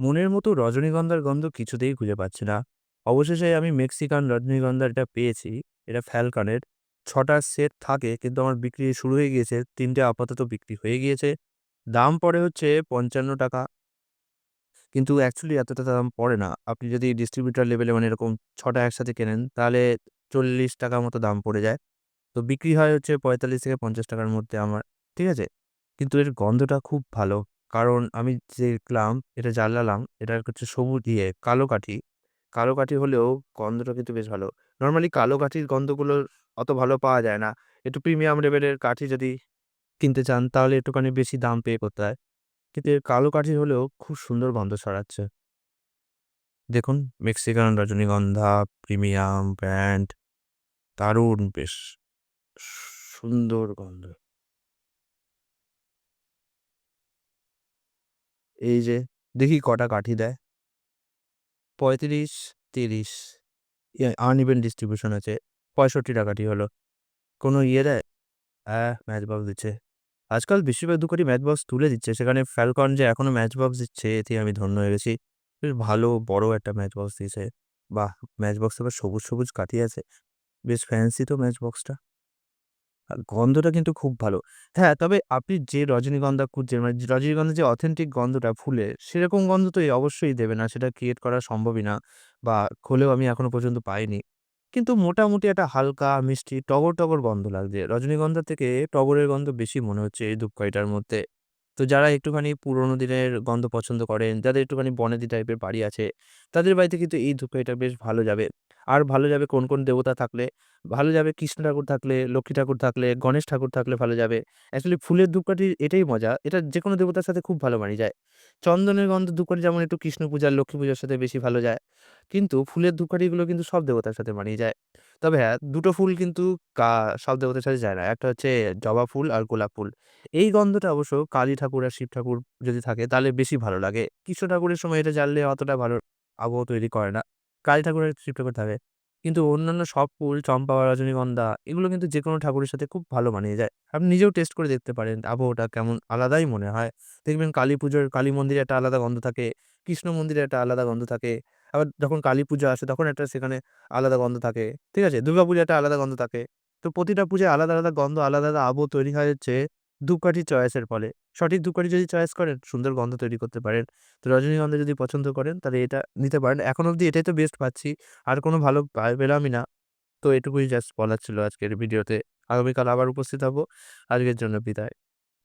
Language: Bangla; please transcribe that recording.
মনের মতো রজনীগন্ধার গন্ধ কিছুতেই খুঁজে পাচ্ছি না। অবশেষে আমি মেক্সিকান রজনীগন্ধাটা পেয়েছি। এটা ফ্যালকনের। ৬ টা সেট থাকে, কিন্তু আমার বিক্রি শুরু হয়ে গিয়েছে। তিনটে আপাতত বিক্রি হয়ে গিয়েছে। দাম পড়ে হচ্ছে ৳৫৫ কিন্তু অ্যাকচুয়ালি এতটা দাম পড়ে না। আপনি যদি ডিস্ট্রিবিউটার লেভেলে মানে এরকম ছটা একসাথে কেনেন, তাহলে ৳৪০ মতো দাম পড়ে যায়। তো বিক্রি হয় হচ্ছে পঁয়তাল্লিশ থেকে পঞ্চাশ টাকার মধ্যে আমার। ঠিক আছে? কিন্তু এর গন্ধটা খুব ভালো। কারণ আমি দেখলাম এটা জ্বালালাম এটা হচ্ছে সবুজ ইয়ে কালো কাঠি। কালো কাঠি হলেও গন্ধটা কিন্তু বেশ ভালো। নর্মালি কালো কাঠির গন্ধগুলো অত ভালো পাওয়া যায় না। একটু প্রিমিয়াম লেভেলের কাঠি যদি কিনতে চান, তাহলে একটুখানি বেশি দাম পে করতে হয়। কিন্তু কালো কাঠি হলেও খুব সুন্দর গন্ধ ছড়াচ্ছে। দেখুন মেক্সিকান রজনীগন্ধা প্রিমিয়াম ব্র্যান্ড দারুণ বেশ সুন্দর গন্ধ। এই যে দেখি কটা কাঠি দেয়। ৩৫, ৩০ ইয়ে আনইভেন ডিস্ট্রিবিউশন আছে। ৳৬৫ কাঠি হলো। কোনো ইয়ে দেয়? হ্যাঁ, ম্যাচ বক্স দিচ্ছে। আজকাল বেশিরভাগ দোকানই ম্যাচ বক্স তুলে দিচ্ছে। সেখানে ফ্যালকন যে এখনও ম্যাচ বক্স দিচ্ছে এতে আমি ধন্য হয়ে গেছি। বেশ ভালো বড় একটা ম্যাচ বক্স দিয়েছে। বাহ! ম্যাচ বক্সে আবার সবুজ, সবুজ কাঠি আছে। বেশ ফ্যান্সি তো ম্যাচ বক্সটা। গন্ধটা কিন্তু খুব ভালো। হ্যাঁ, তবে আপনি যে রজনীগন্ধা খুঁজছেন মানে রজনীগন্ধার যে অথেন্টিক গন্ধটা ফুলে সেরকম গন্ধ তো অবশ্যই দেবে না। সেটা ক্রিয়েট করা সম্ভবই না বা হলেও আমি এখনও পর্যন্ত পাইনি। কিন্তু মোটামুটি একটা হালকা মিষ্টি টগর, টগর গন্ধ লাগছে। রজনীগন্ধা থেকে টগরের গন্ধ বেশি মনে হচ্ছে এই ধূপকাঠিটার মধ্যে। তো যারা একটুখানি পুরোনো দিনের গন্ধ পছন্দ করেন, যাদের একটুখানি বনেদি টাইপের বাড়ি আছে, তাদের বাড়িতে কিন্তু এই ধূপকাঠিটা বেশ ভালো যাবে। আর ভালো যাবে কোন, কোন দেবতা থাকলে, ভালো যাবে কৃষ্ণ ঠাকুর থাকলে, লক্ষ্মী ঠাকুর থাকলে, গণেশ ঠাকুর থাকলে ভালো যাবে। অ্যাকচুয়ালি ফুলের ধূপকাঠির এটাই মজা। এটা যে কোনো দেবতার সাথে খুব ভালো মানিয়ে যায়। চন্দনের গন্ধ ধূপকাঠি যেমন একটু কৃষ্ণ পূজা, লক্ষ্মী পূজার সাথে বেশি ভালো যায়। কিন্তু ফুলের ধূপকাঠিগুলো কিন্তু সব দেবতার সাথে মানিয়ে যায়। তবে হ্যাঁ, দুটো ফুল কিন্তু সব দেবতার সাথে যায় না। একটা হচ্ছে জবা ফুল আর গোলাপ ফুল। এই গন্ধটা অবশ্য কালী ঠাকুর আর শিব ঠাকুর যদি থাকে তাহলে বেশি ভালো লাগে। কৃষ্ণ ঠাকুরের সময় এটা জ্বাললে অতটা ভালো আবহ তৈরি করে না। কালী ঠাকুরের ঠাকুর থাকে। কিন্তু অন্যান্য সব ফুল চম্পা, রজনীগন্ধা এগুলো কিন্তু যে কোনো ঠাকুরের সাথে খুব ভালো মানিয়ে যায়। আপনি নিজেও টেস্ট করে দেখতে পারেন আবহটা কেমন আলাদাই মনে হয়। দেখবেন কালী পুজোর কালী মন্দিরে একটা আলাদা গন্ধ থাকে, কৃষ্ণ মন্দিরে একটা আলাদা গন্ধ থাকে। আবার যখন কালী পূজা আসে তখন একটা সেখানে আলাদা গন্ধ থাকে। ঠিক আছে? দুর্গাপূজায় একটা আলাদা গন্ধ থাকে। তো প্রতিটা পূজায় আলাদা, আলাদা গন্ধ আলাদা, আলাদা আবহ তৈরি হয় হচ্ছে ধূপকাঠির চয়েসের ফলে। সঠিক ধূপকাঠি যদি চয়েস করেন, সুন্দর গন্ধ তৈরি করতে পারেন। তো রজনীগন্ধা যদি পছন্দ করেন, তাহলে এটা নিতে পারেন। এখন অবধি এটাই তো বেস্ট পাচ্ছি। আর কোনো ভালো পেলামই না। তো এটুকুই জাস্ট বলার ছিল আজকের ভিডিওতে। আগামীকাল আবার উপস্থিত হব। আজকের জন্য বিদায়।